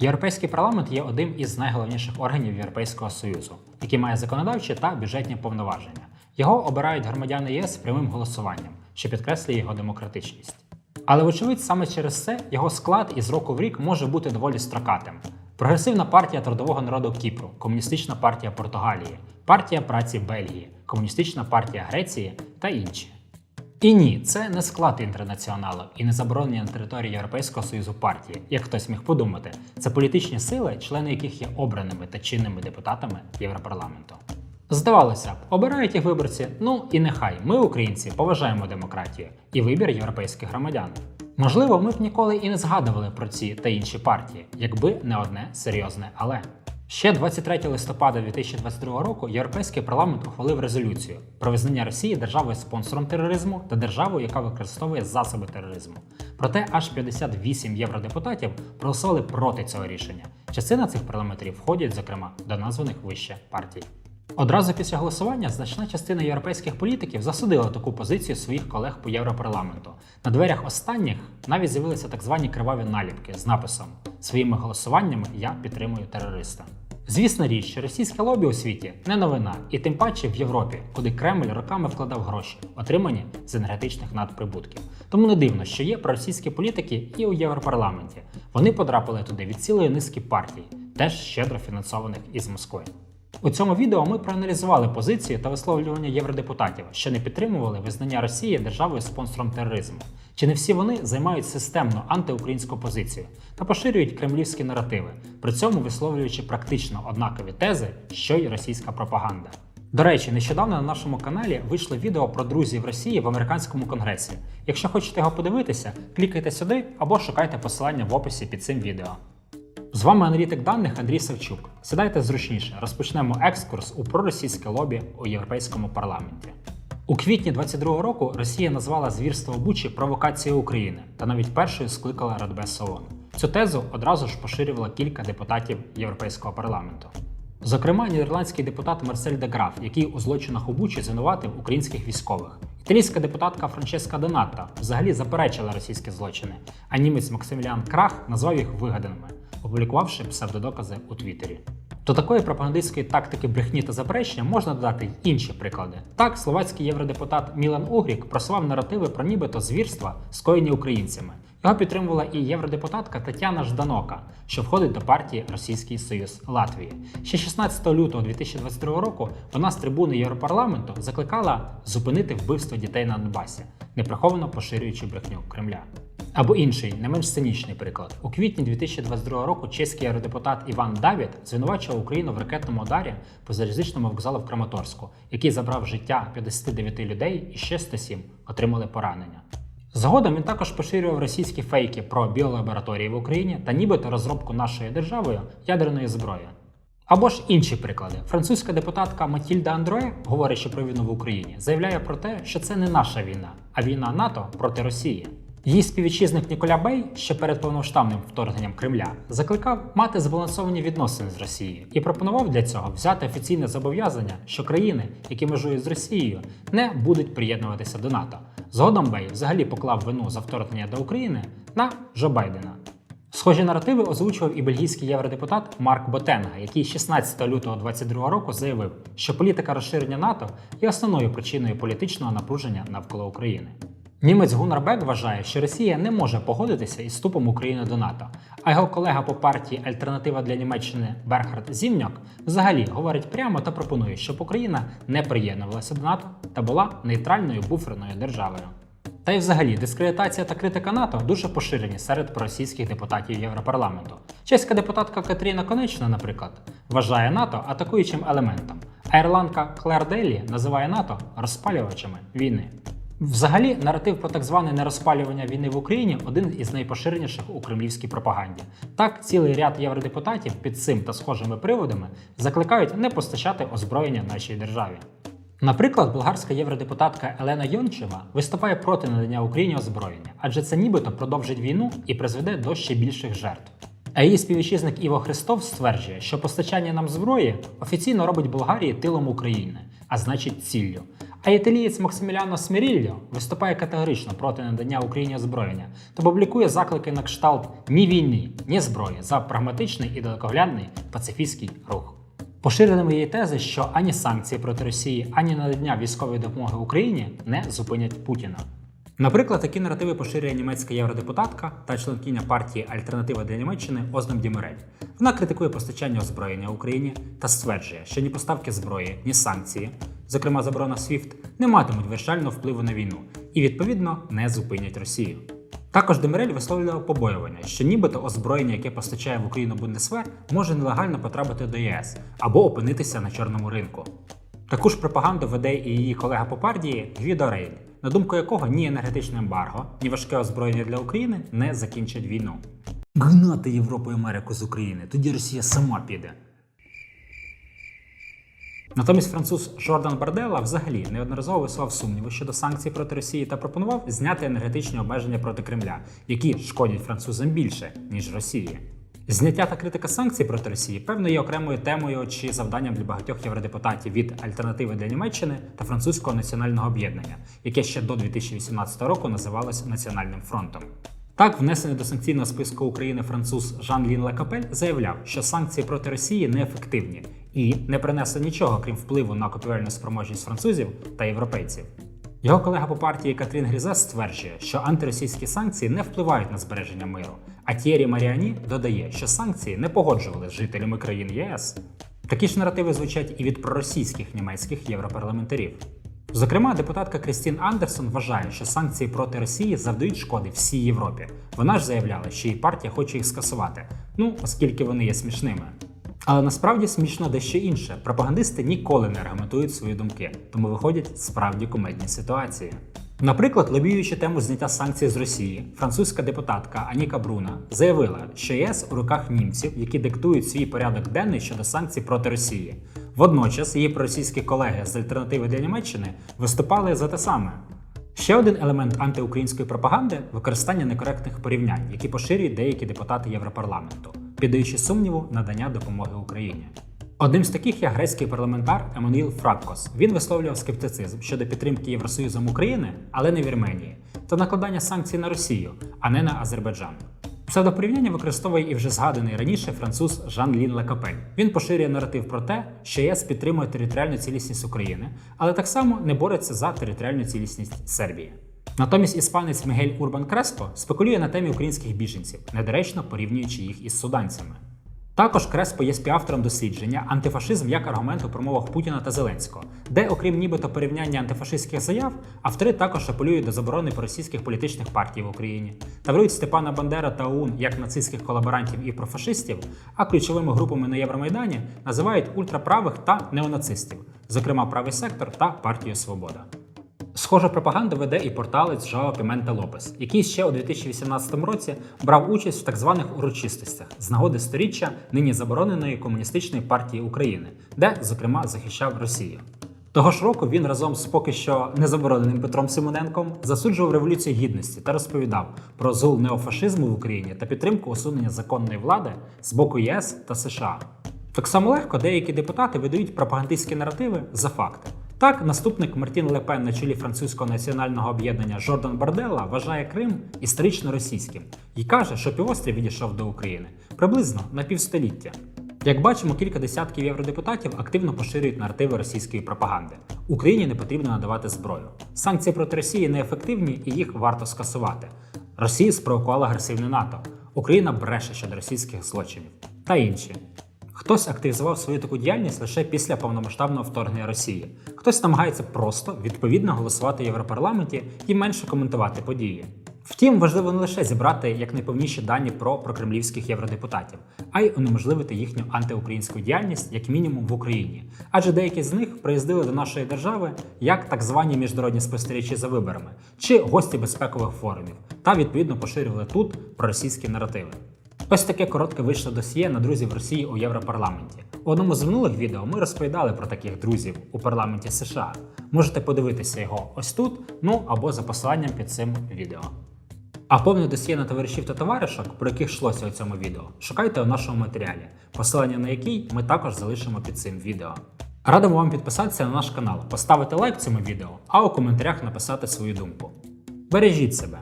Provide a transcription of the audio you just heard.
Європейський парламент є одним із найголовніших органів Європейського Союзу, який має законодавчі та бюджетні повноваження. Його обирають громадяни ЄС прямим голосуванням, що підкреслює його демократичність. Але, вочевидь, саме через це його склад із року в рік може бути доволі строкатим. Прогресивна партія трудового народу Кіпру, комуністична партія Португалії, партія праці Бельгії, комуністична партія Греції та інші. І ні, це не склад інтернаціоналу і не заборонені на території Європейського Союзу партії, як хтось міг подумати. Це політичні сили, члени яких є обраними та чинними депутатами Європарламенту. Здавалося б, обирають їх виборці, ну і нехай ми, українці, поважаємо демократію і вибір європейських громадян. Можливо, ми б ніколи і не згадували про ці та інші партії, якби не одне серйозне але. Ще 23 листопада 2022 року Європейський парламент ухвалив резолюцію про визнання Росії державою спонсором тероризму та державою, яка використовує засоби тероризму. Проте аж 58 євродепутатів проголосували проти цього рішення. Частина цих парламентарів входять, зокрема, до названих вище партій. Одразу після голосування значна частина європейських політиків засудила таку позицію своїх колег по Європарламенту. На дверях останніх навіть з'явилися так звані криваві наліпки з написом Своїми голосуваннями я підтримую терориста. Звісна річ, що російське лобі у світі не новина, і тим паче в Європі, куди Кремль роками вкладав гроші, отримані з енергетичних надприбутків. Тому не дивно, що є проросійські політики і у Європарламенті. Вони потрапили туди від цілої низки партій, теж щедро фінансованих із Москви. У цьому відео ми проаналізували позиції та висловлювання євродепутатів, що не підтримували визнання Росії державою спонсором тероризму. Чи не всі вони займають системну антиукраїнську позицію та поширюють кремлівські наративи, при цьому висловлюючи практично однакові тези, що й російська пропаганда. До речі, нещодавно на нашому каналі вийшло відео про друзів Росії в американському конгресі. Якщо хочете його подивитися, клікайте сюди або шукайте посилання в описі під цим відео. З вами аналітик даних Андрій Савчук. Сідайте зручніше, розпочнемо екскурс у проросійське лобі у Європейському парламенті. У квітні 22-го року Росія назвала звірство Бучі провокацією України та навіть першою скликала Радбез ООН. Цю тезу одразу ж поширювало кілька депутатів Європейського парламенту. Зокрема, нідерландський депутат Марсель де Граф, який у злочинах у Бучі звинуватив українських військових. Італійська депутатка Франческа Донатта взагалі заперечила російські злочини, а німець Максиміліан Крах назвав їх вигаданими, опублікувавши псевдодокази у Твіттері. До такої пропагандистської тактики брехні та заперечення можна додати й інші приклади. Так, словацький євродепутат Мілан Угрік просував наративи про нібито звірства, скоєні українцями. Його підтримувала і євродепутатка Тетяна Жданока, що входить до партії Російський Союз Латвії. Ще 16 лютого 2022 року вона з трибуни Європарламенту закликала зупинити вбивство дітей на Донбасі, неприховано поширюючи брехню Кремля. Або інший, не менш цинічний приклад. У квітні 2022 року чеський євродепутат Іван Давід звинувачував Україну в ракетному ударі по залізничному вокзалу в Краматорську, який забрав життя 59 людей і ще 107 отримали поранення. Згодом він також поширював російські фейки про біолабораторії в Україні та нібито розробку нашою державою ядерної зброї. Або ж інші приклади. Французька депутатка Матільда Андроє, говорячи про війну в Україні, заявляє про те, що це не наша війна, а війна НАТО проти Росії. Її співвітчизник Ніколя Бей ще перед повноштабним вторгненням Кремля закликав мати збалансовані відносини з Росією і пропонував для цього взяти офіційне зобов'язання, що країни, які межують з Росією, не будуть приєднуватися до НАТО. Згодом Бей взагалі поклав вину за вторгнення до України на Джо Байдена. Схожі наративи озвучував і бельгійський євродепутат Марк Ботенга, який 16 лютого 2022 року заявив, що політика розширення НАТО є основною причиною політичного напруження навколо України. Німець Гунар Бек вважає, що Росія не може погодитися із вступом України до НАТО, а його колега по партії Альтернатива для Німеччини Берхард Зімньок взагалі говорить прямо та пропонує, щоб Україна не приєднувалася до НАТО та була нейтральною буферною державою. Та й взагалі дискредитація та критика НАТО дуже поширені серед проросійських депутатів Європарламенту. Чеська депутатка Катерина Конечна, наприклад, вважає НАТО атакуючим елементом, а ірландка Клер Делі називає НАТО розпалювачами війни. Взагалі, наратив про так зване нерозпалювання війни в Україні один із найпоширеніших у кремлівській пропаганді. Так, цілий ряд євродепутатів під цим та схожими приводами закликають не постачати озброєння нашій державі. Наприклад, болгарська євродепутатка Елена Йончева виступає проти надання Україні озброєння, адже це нібито продовжить війну і призведе до ще більших жертв. А її співвітчизник Іво Христов стверджує, що постачання нам зброї офіційно робить Болгарії тилом України, а значить ціллю. А італієць Максиміліано Смірільо виступає категорично проти надання Україні озброєння та публікує заклики на кшталт ні війни, ні зброї за прагматичний і далекоглядний пацифістський рух. Поширеними є тези, що ані санкції проти Росії, ані надання військової допомоги Україні не зупинять Путіна. Наприклад, такі наративи поширює німецька євродепутатка та членкиня партії Альтернатива для Німеччини Ознам Дімерель. Вона критикує постачання озброєння Україні та стверджує, що ні поставки зброї, ні санкції, зокрема заборона SWIFT, не матимуть вирішального впливу на війну і, відповідно, не зупинять Росію. Також Демирель висловлював побоювання, що нібито озброєння, яке постачає в Україну Бундесвер, може нелегально потрапити до ЄС або опинитися на чорному ринку. Таку ж пропаганду веде і її колега по партії Гвідо Рейль, на думку якого ні енергетичне ембарго, ні важке озброєння для України не закінчать війну. Гнати Європу і Америку з України, тоді Росія сама піде. Натомість француз Жордан Барделла взагалі неодноразово висловив сумніви щодо санкцій проти Росії та пропонував зняти енергетичні обмеження проти Кремля, які шкодять французам більше ніж Росії. Зняття та критика санкцій проти Росії певно є окремою темою чи завданням для багатьох євродепутатів від альтернативи для Німеччини та французького національного об'єднання, яке ще до 2018 року називалось Національним фронтом. Так, внесений до санкційного списку України француз Жан-Лін Лекапель заявляв, що санкції проти Росії неефективні і не принесли нічого, крім впливу на купівельну спроможність французів та європейців. Його колега по партії Катрін Грізе стверджує, що антиросійські санкції не впливають на збереження миру. А Тєрі Маріані додає, що санкції не погоджували з жителями країн ЄС. Такі ж наративи звучать і від проросійських німецьких європарламентарів. Зокрема, депутатка Крістін Андерсон вважає, що санкції проти Росії завдають шкоди всій Європі. Вона ж заявляла, що її партія хоче їх скасувати, ну оскільки вони є смішними. Але насправді смішно дещо інше. Пропагандисти ніколи не аргументують свої думки, тому виходять справді кумедні ситуації. Наприклад, лобіюючи тему зняття санкцій з Росії, французька депутатка Аніка Бруна заявила, що ЄС у руках німців, які диктують свій порядок денний щодо санкцій проти Росії. Водночас її проросійські колеги з альтернативи для Німеччини виступали за те саме. Ще один елемент антиукраїнської пропаганди використання некоректних порівнянь, які поширюють деякі депутати Європарламенту, піддаючи сумніву надання допомоги Україні. Одним з таких є грецький парламентар Еммануїл Фраккос. Він висловлював скептицизм щодо підтримки Євросоюзом України, але не Вірменії, та накладання санкцій на Росію, а не на Азербайджан. Псевдопорівняння використовує і вже згаданий раніше француз Жан-Лін Лекапель. Він поширює наратив про те, що ЄС підтримує територіальну цілісність України, але так само не бореться за територіальну цілісність Сербії. Натомість іспанець Мігель Урбан Креспо спекулює на темі українських біженців, недоречно порівнюючи їх із суданцями. Також Креспо є співавтором дослідження антифашизм як аргумент у промовах Путіна та Зеленського, де, окрім нібито порівняння антифашистських заяв, автори також апелюють до заборони проросійських політичних партій в Україні, таврують Степана Бандера та ОУН як нацистських колаборантів і профашистів, а ключовими групами на Євромайдані називають ультраправих та неонацистів, зокрема правий сектор та партію Свобода. Схожу пропаганду веде і порталець Жао Пімента Лопес, який ще у 2018 році брав участь в так званих урочистостях з нагоди сторіччя нині забороненої комуністичної партії України, де, зокрема, захищав Росію. Того ж року він разом з поки що незабороненим Петром Симоненком засуджував революцію гідності та розповідав про зул неофашизму в Україні та підтримку усунення законної влади з боку ЄС та США. Так само легко деякі депутати видають пропагандистські наративи за факти. Так, наступник Мартін Лепен на чолі французького національного об'єднання Жордан Барделла вважає Крим історично російським і каже, що півострів відійшов до України приблизно на півстоліття. Як бачимо, кілька десятків євродепутатів активно поширюють наративи російської пропаганди. Україні не потрібно надавати зброю. Санкції проти Росії неефективні і їх варто скасувати. Росія спровокувала агресивне НАТО. Україна бреше щодо російських злочинів та інші. Хтось активізував свою таку діяльність лише після повномасштабного вторгнення Росії. Хтось намагається просто відповідно голосувати в Європарламенті і менше коментувати події. Втім, важливо не лише зібрати якнайповніші дані про прокремлівських євродепутатів, а й унеможливити їхню антиукраїнську діяльність як мінімум в Україні. Адже деякі з них приїздили до нашої держави як так звані міжнародні спостерігачі за виборами чи гості безпекових форумів, та відповідно поширювали тут проросійські наративи. Ось таке коротке вийшло досьє на друзів Росії у Європарламенті. У одному з минулих відео ми розповідали про таких друзів у парламенті США. Можете подивитися його ось тут, ну або за посиланням під цим відео. А повне досьє на товаришів та товаришок, про яких йшлося у цьому відео, шукайте у нашому матеріалі, посилання на який ми також залишимо під цим відео. Радимо вам підписатися на наш канал, поставити лайк цьому відео, а у коментарях написати свою думку. Бережіть себе!